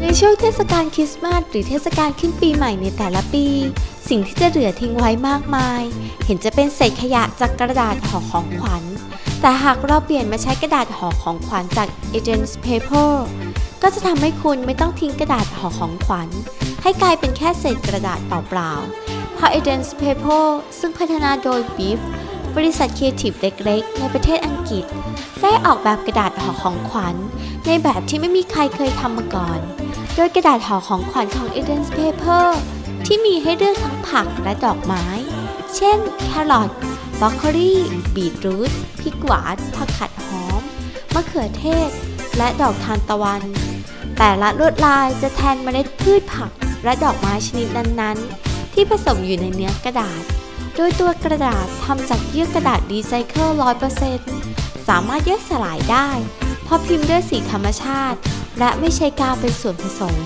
ในช่วงเทศกาลคริสต์มาสหรือเทศกาลขึ้นปีใหม่ในแต่ละปี สิ่งที่จะเหลือทิ้งไว้มากมาย เห็นจะเป็นเศษขยะจากกระดาษห่อของขวัญ แต่หากเราเปลี่ยนมาใช้กระดาษห่อของขวัญจาก e d e n s Paper ก็จะทำให้คุณไม่ต้องทิ้งกระดาษห่อของขวัญ ให้กลายเป็นแค่เศษกระดาษเปล่าๆเพราะ e d e n s Paper ซึ่งพัฒนาโดย Beef บริษัทครีเอทีฟเล็กๆ ในประเทศอังกฤษ ได้ออกแบบกระดาษห่อของขวัญ ในแบบที่ไม่มีใครเคยทำมาก่อน โดยกระดาษห่อของขวัญของ e d e n s Paper ที่มีให้เลือกทั้งผักและดอกไม้ เช่น แครอทบรอกโคลีบีทรูทพริกหวานผักขัดหอม มะเขือเทศ และดอกทานตะวัน แต่ละลวดลายจะแทนเมล็ดพืชผักและดอกไม้ชนิดนั้นๆ ที่ผสมอยู่ในเนื้อกระดาษ โดยตัวกระดาษทำจากเยื่อกระดาษรีไซเคิล100%สามารถย่อยสลายได้ เพราะพิมพ์ด้วยสีธรรมชาติ และไม่ใช้กาวเป็นส่วนผสม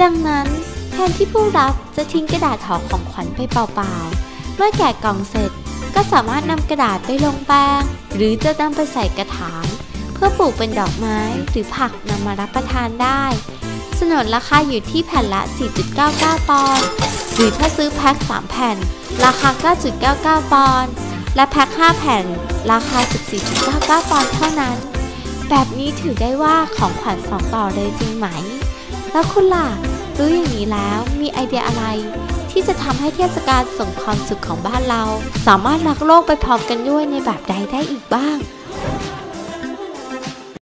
ดังนั้นแทนที่ผู้รับจะทิ้งกระดาษห่อของขวัญไปเปล่าๆ เมื่อแกะกล่องเสร็จก็สามารถนำกระดาษไปลงแป้ง หรือจะนำไปใส่กระถางเพื่อปลูกเป็นดอกไม้หรือผักนำมารับประทานได้ สนนราคาอยู่ที่แผ่นละ 4.99 ปอนด์ หรือถ้าซื้อแพ็ค 3 แผ่น ราคา 9.99 ปอนด์ และแพ็ค 5 แผ่น ราคา 14.99 ปอนด์เท่านั้น แบบนี้ถือได้ว่าของขวัญสองต่อเลยจริงไหม แล้วคุณล่ะ รู้อย่างนี้แล้วมีไอเดียอะไร ที่จะทำให้เทศกาลส่งความสุขของบ้านเรา สามารถรักโลกไปพร้อมกันด้วยในแบบใดได้อีกบ้าง